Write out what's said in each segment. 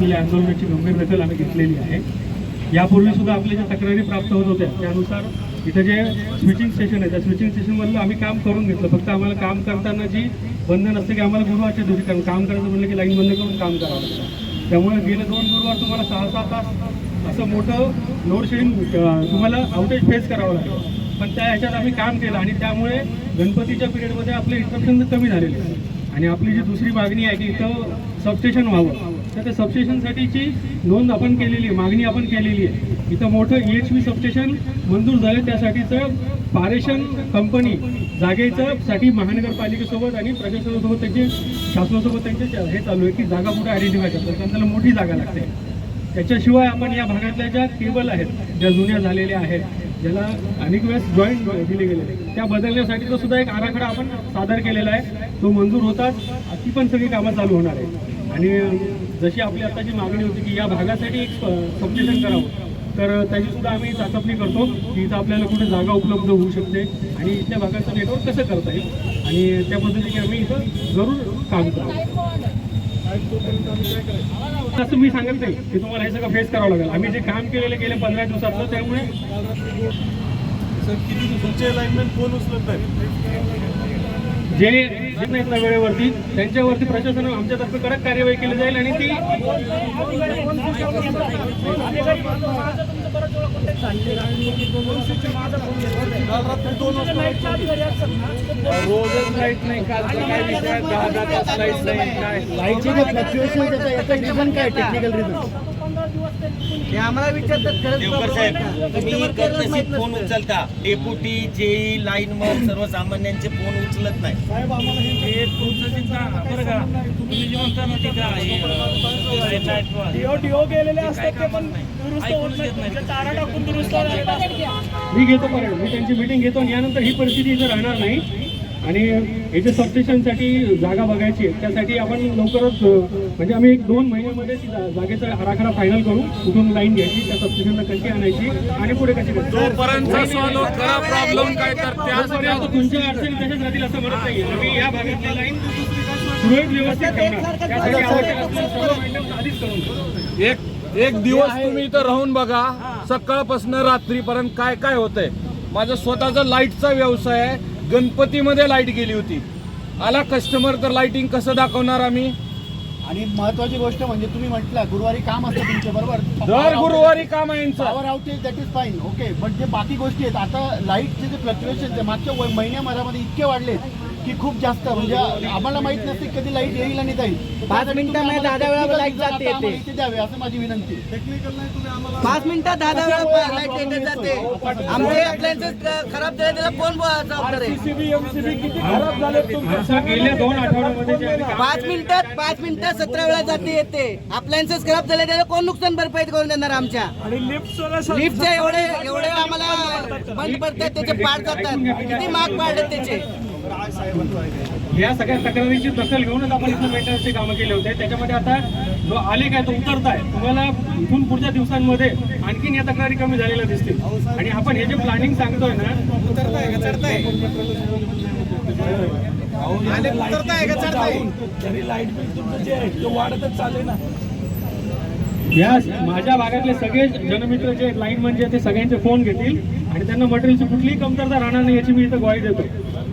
असलेल्या आंदोलनाची गंभीर दखल आम्ही घेतलेली आहे. यापूर्वी सुद्धा आपल्या ज्या तक्रारी प्राप्त होत होत्या त्यानुसार इथं जे स्विचिंग स्टेशन आहे त्या स्विचिंग स्टेशनमधलं आम्ही काम करून घेतलं. फक्त आम्हाला काम करताना जी बंधन असते की आम्हाला गुरुवारच्या दिवशी कारण काम करायचं म्हणलं की लाईन बंद करून काम करावं लागतं. त्यामुळे गेले दोन गुरुवार तुम्हाला सहा सहा तास असं मोठं लोड शेडिंग तुम्हाला आउटेज फेस करावं लागतं पण त्या ह्याच्यात आम्ही काम केलं आणि त्यामुळे गणपतीच्या पिरियडमध्ये आपले इंटरप्शन कमी झालेले. आणि आपली जी दुसरी मागणी आहे की इथं सबस्टेशन व्हावं. तर त्या सबस्टेशनसाठीची नोंद आपण केलेली आहे मागणी आपण केलेली आहे. इथं मोठं ई एच व्ही सबस्टेशन मंजूर झालं त्यासाठीचं पारेशन कंपनी जागेचं साठी महानगरपालिकेसोबत आणि प्रशासनासोबत त्यांचे शासनासोबत त्यांचे हे चालू आहे की जागा कुठे आयडेंटिफाय करतात कारण त्याला मोठी जागा लागते. त्याच्याशिवाय आपण या भागातल्या ज्या केबल आहेत ज्या जुन्या झालेल्या आहेत ज्याला अनेक वेळेस जॉईंट दिले गेले त्या बदलण्यासाठीचा सुद्धा एक आराखडा आपण सादर केलेला आहे. तो मंजूर होताच ती पण सगळी कामं चालू होणार आहे आणि जशी आपली आत्ताची मागणी होती की या भागासाठी एक सबस्टेशन करावं तर त्याची सुद्धा आम्ही चाचपणी करतो की इथं आपल्याला कुठे जागा उपलब्ध होऊ शकते आणि इथल्या भागाचं नेटवर्क कसं करता येईल. आणि त्या पद्धतीने आम्ही इथं जरूर काम करू. असं मी सांगत नाही की तुम्हाला हे सगळं फेस करावं लागेल. आम्ही जे काम केलेलं गेले पंधरा दिवसातलं त्यामुळे सर किती तुमचे अलाइनमेंट फोन उचलत नाही जे नाहीत ना वेळेवरती त्यांच्यावरती प्रशासन आमच्यातर्फे कडक कार्यवाही केली जाईल आणि ती रोजच लाइट नाही काल काय विषय दहा दहा तास लाइट नाही काय? लाईटचे जे फ्लक्च्युएशन रिझन काय टेक्निकल रिझन हे आम्हाला विचारतात देवकर साहेब? तुम्ही फोन. उचलता डेप्युटी जेई लाईनमन सर्वसामान्यांचे फोन उचलत नाही साहेब आम्हाला हे हे तुमचं चिंता बरं का तुम्ही जे म्हणता ना ते काय हे, लाइट वर. डिओ डिओ गेलेले काय असतात ते काम पण नाही. दुरुस्त ऐकूनच होत नाही येत नाही. तुमच्या तारा टाकून दुरुस्त होत मी घेतो पर्यंत मी त्यांची मिटिंग घेतो आणि यानंतर ही परिस्थिती इथं राहणार नाही आणि याच्या सबस्टेशनसाठी जागा बघायची आहे त्यासाठी आपण लवकरच म्हणजे आम्ही एक दोन महिन्यामध्ये जागेचा आराखडा फायनल करू कुठून लाईन घ्यायची त्या सबस्टेशनला कशी आणायची आणि पुढे कशी प्रॉब्लेम काय तर तुमच्या अडचणी तशाच राहतील असं म्हणत नाही आम्ही या भागातली लाईन सुरळीत व्यवस्थित त्यासाठी आवश्यक आधीच करून. एक एक दिवस तुम्ही इथं राहून बघा. सकाळपासून रात्रीपर्यंत काय काय होतंय? माझा स्वतःचा लाईटचा व्यवसाय आहे. गणपतीमध्ये लाइट गेली होती. आला कस्टमर तर लाईटिंग कसं दाखवणार आम्ही? आणि महत्वाची गोष्ट म्हणजे तुम्ही म्हटलं गुरुवारी काम असतं तुमचं बरोबर? दर गुरुवारी काम आहे power outage that is fine okay but जे बाकी गोष्टी आहेत आता लाईटचे जे फ्लक्च्युएशन मागच्या महिन्याभरामध्ये इतके वाढले की खूप जास्त म्हणजे आम्हाला माहीत नसते कधी लाइट येईल आणि जाईल. पाच मिनिटामध्ये दहा दहा वेळा लाइट जाते येते. द्यावे असं माझी विनंती आहे. टेक्निकल नाही तुम्ही आम्हाला पाच मिनिटात दहा दहा वेळा लाइट येते जाते. आमचे अप्लायन्सेस खराब झाले त्याला कोण जबाबदार आहे पाच मिनिटात पाच मिनिटात सतरा वेळा जाते येते. अप्लायन्सेस खराब झाले त्याला कोण नुकसान भरपाई करून देणार आमच्या? आणि लिफ्ट लिफ्टचे एवढे एवढे आम्हाला बंद पडतात त्याचे पाड जातात. किती माग पाडले त्याचे? या सगळ्या तक्रारीची दखल घेऊनच आपण इथं मेंटेनन्सचे कामं केले होते. त्याच्यामध्ये आता जो आलेख आहे तो उतरताय. तुम्हाला इथून पुढच्या दिवसांमध्ये आणखीन या तक्रारी कमी झालेल्या दिसतील. आणि आपण हे जे प्लॅनिंग सांगतोय ना तरी लाइट बिल तुमचं जे आहे ते वाढतच चालले ना. या माझ्या भागातले सगळे जनमित्र जे लाईन म्हणजे ते सगळ्यांचे फोन घेतील. आणि त्यांना मटेरियलची कुठलीही कमतरता राहणार नाही याची मी इथं ग्वाही देतो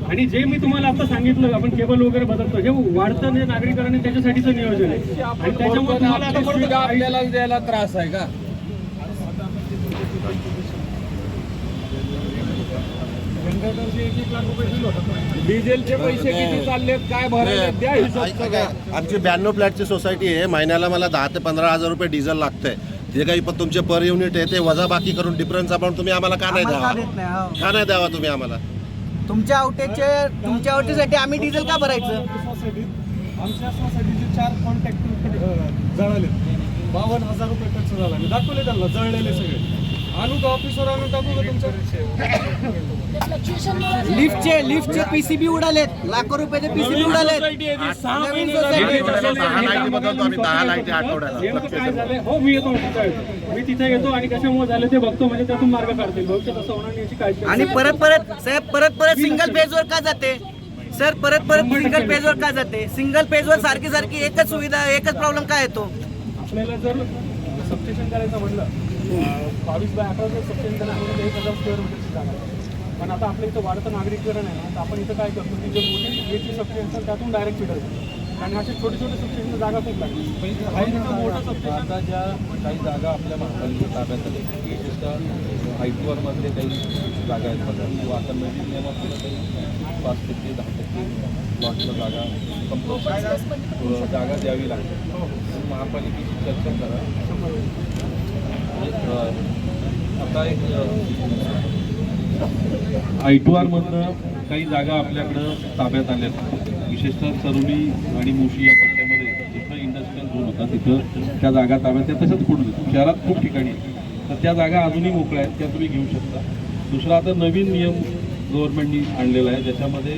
आणि जे मी तुम्हाला आता सांगितलं आपण केबल वगैरे बदलतो हे वाढतं जे नागरिकांनी त्याच्यासाठीचं नियोजन आहे. आणि त्याच्यामुळे तुम्हाला आता आपली परत सुविधा आपल्याला द्यायला त्रास आहे का? डिझेलचे पैसे किती चाललेत काय भरायला द्या हिशोब आमची ब्याण्णव फ्लॅटची सोसायटी आहे महिन्याला मला दहा ते पंधरा हजार रुपये डिझेल लागतंय. जे काही पण तुमचे पर युनिट आहे ते वजा बाकी करून डिफरन्स आपण तुम्ही आम्हाला का नाही द्यावा? हो. का नाही द्यावा तुम्ही आम्हाला? तुमच्या आउटेजचे तुमच्या आउटेजसाठी आम्ही डिझेल का भरायचं? सोसायटीत आमच्या सोसायटीचे चार कॉन्टॅक्ट जळाले बावन्न हजार रुपये खर्च झाला. मी दाखवले त्यांना जळलेले सगळे. आणू का ऑफिसवर आणून टाकू का तुमच्या लिफ्टचे लिफ्टचे पीसीबी उडालेत. लाखो रुपयाचे पीसीबी उडालेत. सहा नवीन महिने सोसायटी. झाले. आठवड्याला दहा लाईटी बदलतो आम्ही दहा लाईटी आठवड्याला. नेमकं काय झालंय. हो मी येतो. मी तिथे येतो आणि कशामुळे झालं ते बघतो म्हणजे त्यातून मार्ग काढतील. भविष्यात असं होणार नाही याची काळजी आणि परत परत साहेब परत परत सिंगल पेजवर का जाते? सर परत परत सिंगल पेजवर का जाते? सिंगल पेजवर सारखी सारखी एकच सुविधा एकच प्रॉब्लेम काय येतो आपल्याला जर सबस्टेशन करायचं म्हटलं अं, बावीस बाय करायचं म्हटलं तर एक हजार स्क्वेअर मीटरची जागा आहे. पण आता आपल्या इथं वाढतं नागरिकरण आहे ना तर आपण इथं काय करतो? की जे मोठी याची सबस्टेशन असतात त्यातून डायरेक्ट फिडर करतो आणि असे छोटे छोटे सबस्टेशन जागा खूप तिथं मोठं सबस्टेशन आता ज्या काही जागा आपल्या महापालिकेच्या ताब्यात आल्या विशेषतः काही जागा आहेत बघा. किंवा आता नियमात काही पाच टक्के दहा टक्के प्लॉटला जागा कंपल्सरी जागा द्यावी लागते. तर महापालिकेची चर्चा करा. आता एक आय टू आरमधनं काही जागा आपल्याकडं ताब्यात आल्या आहेत. विशेषतः सरोली आणि मुशी या पट्ट्यामध्ये जिथं इंडस्ट्रियल झोन होता तिथं त्या जागा ताब्यात त्या तसंच पडून शहरात खूप ठिकाणी तर त्या जागा अजूनही मोकळ्या आहेत त्या तुम्ही घेऊ शकता. दुसरा आता नवीन नियम गव्हर्नमेंटनी आणलेला आहे ज्याच्यामध्ये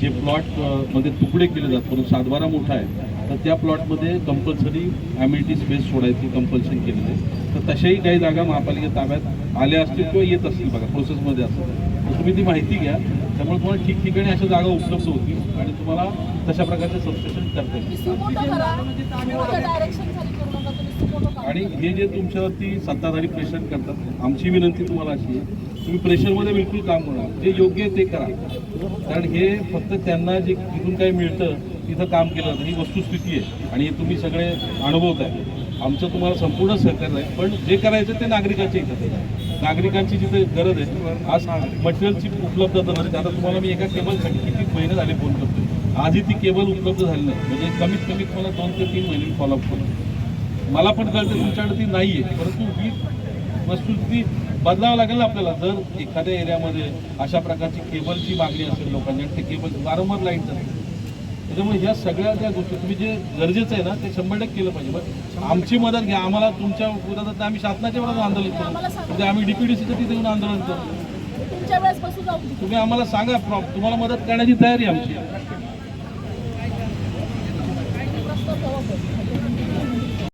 जे प्लॉटमध्ये तुकडे केले जातात परंतु सातबारा मोठा आहे. तर त्या प्लॉटमध्ये कंपल्सरी ॲम्युनिटी स्पेस सोडायची कंपल्शन केलेलं आहे. तर तशाही काही जागा महापालिका ताब्यात आल्या असतील किंवा येत असतील बघा प्रोसेसमध्ये असतील. तर तुम्ही ती माहिती घ्या. त्यामुळे तुम्हाला ठिकठिकाणी अशा जागा उपलब्ध होतील आणि तुम्हाला तशा प्रकारचे सबस्टेशन करता येईल करा. आणि हे जे तुमच्यावरती सत्ताधारी प्रेशर करतात आमची विनंती तुम्हाला अशी आहे तुम्ही प्रेशरमध्ये बिलकुल काम करा जे योग्य आहे ते करा. कारण हे फक्त त्यांना जे तिथून काही मिळतं तिथं काम केलं जातं. ही वस्तुस्थिती आहे आणि हे तुम्ही सगळे अनुभवत आहे. आमचं तुम्हाला संपूर्ण सहकार्य आहे. पण जे करायचं ते नागरिकांच्या इथं नागरिकांची जिथे गरज आहे आज मटेरियलची उपलब्धता नसते. आता तुम्हाला मी एका केबलसाठी किती महिने झाले फोन करतो आजही ती केबल उपलब्ध झाली नाही. म्हणजे कमीत कमी तुम्हाला दोन ते तीन महिने फॉलोअप करतो मला पण कळतं तुमच्याकडे ती नाही आहे परंतु ही वस्तुस्थिती बदलावं लागेल ना आपल्याला. जर एखाद्या एरियामध्ये अशा प्रकारची केबलची मागणी असेल लोकांची आणि ते केबल वारंवार लाइट जाते त्याच्यामुळे ह्या सगळ्या ज्या गोष्टी तुम्ही जे गरजेचं आहे ना ते शंभर टक्के केलं पाहिजे. पण आमची मदत घ्या. आम्हाला तुमच्या विरोधात आम्ही शासनाच्या विरोधात आंदोलन करू. म्हणजे आम्ही डीपीडीसीच्या तिथे येऊन आंदोलन करू. तुम्ही आम्हाला सांगा प्रॉब- तुम्हाला मदत करण्याची तयारी आहे. आमची